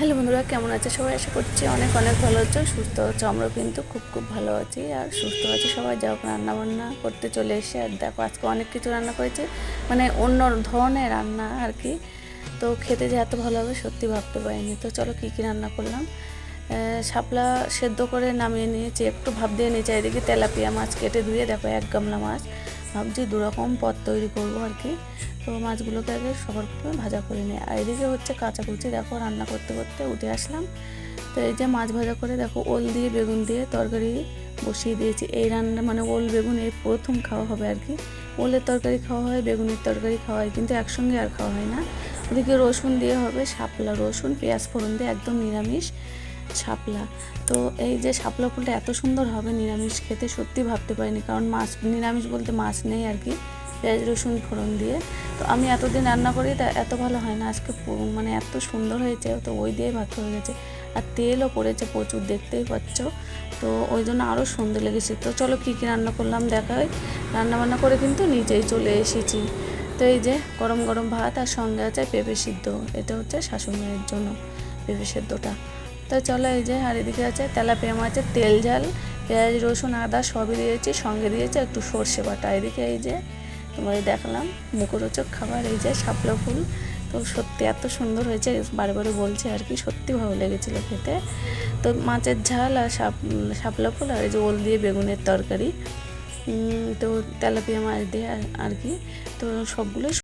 Hello বন্ধুরা, কেমন আছে? সবাই আশা করছি অনেক অনেক ভালো আছো, সুস্থ আছো। আমরাও কিন্তু খুব খুব ভালো আছি আর সুস্থ আছি সবাই। যাও রান্না বান্না করতে চলে এসে আর দেখো, আজকে অনেক কিছু রান্না করেছে। মানে অন্য ধরনের রান্না আর কি। তো খেতে যে এত ভালো হবে সত্যি ভাবতে পারিনি। তো চলো, কী কী রান্না করলাম? শাপলা সেদ্ধ করে নামিয়ে নিয়েছি, একটু ভাব দিয়ে নিয়েছি। এদিকে তেলাপিয়া মাছ কেটে ধুয়ে, দেখো, এক গামলা মাছ। ভাবছি দু রকম পদ তৈরি করব আর কি। তো মাছগুলোকে আগে সবার প্রথমে ভাজা করে নিই। আর এদিকে হচ্ছে কাঁচা কুচি, দেখো রান্না করতে করতে উঠে আসলাম। তো এই যে মাছ ভাজা করে দেখো ওল দিয়ে, বেগুন দিয়ে তরকারি বসিয়ে দিয়েছি। এই রান্না মানে ওল, বেগুন এই প্রথম খাওয়া হবে আর কি। ওলের তরকারি খাওয়া হয়, বেগুনের তরকারি খাওয়া হয়, কিন্তু একসঙ্গে আর খাওয়া হয় না। ওদিকে রসুন দিয়ে হবে শাপলা রসুন, পেঁয়াজ ফোড়ন দিয়ে একদম নিরামিষ। শাপলা তো এই যে শাপলা ফুলটা এত সুন্দর হবে নিরামিষ খেতে, সত্যি ভাবতে পারিনি। কারণ মাছ, নিরামিষ বলতে মাছ নেই আর কি, পেঁয়াজ, রসুন, ফোড়ন দিয়ে। তো আমি এতদিন রান্না করি, তা এত ভালো হয় না। আজকে মানে এত সুন্দর হয়েছে, তো ওই দিয়ে ভাত হয়ে গেছে। আর তেলও পড়েছে প্রচুর, দেখতেই পাচ্ছ। তো ওই জন্য আরও সুন্দর লেগেছে। তো চলো কী কী রান্না করলাম দেখাই রান্না বান্না করে কিন্তু নিজেই চলে এসেছি। তো এই যে গরম গরম ভাত আর সঙ্গে আছে পেঁপে সিদ্ধ। এটা হচ্ছে শাশুড়ি জন্য পেঁপে সিদ্ধটা। তো চলো এই যে, আর এদিকে আছে তেলাপিয়া মাছের তেল ঝাল, পেঁয়াজ, রসুন, আদা সবই দিয়েছি, সঙ্গে দিয়েছি একটু সর্ষে বাটা। এদিকে এই যে তোমাদের দেখালাম মুখরোচক খাবার, এই যে শাপলা ফুল। তো সত্যি এত সুন্দর হয়েছে, বারে বারে বলছে আর কি, সত্যি ভালো লেগেছিল খেতে। তো মাছের ঝাল আর শাপ, শাপলা ফুল আর এই যে ওল দিয়ে বেগুনের তরকারি। তো তেলাপিয়া মাছ দিয়ে আর কি, তো সবগুলো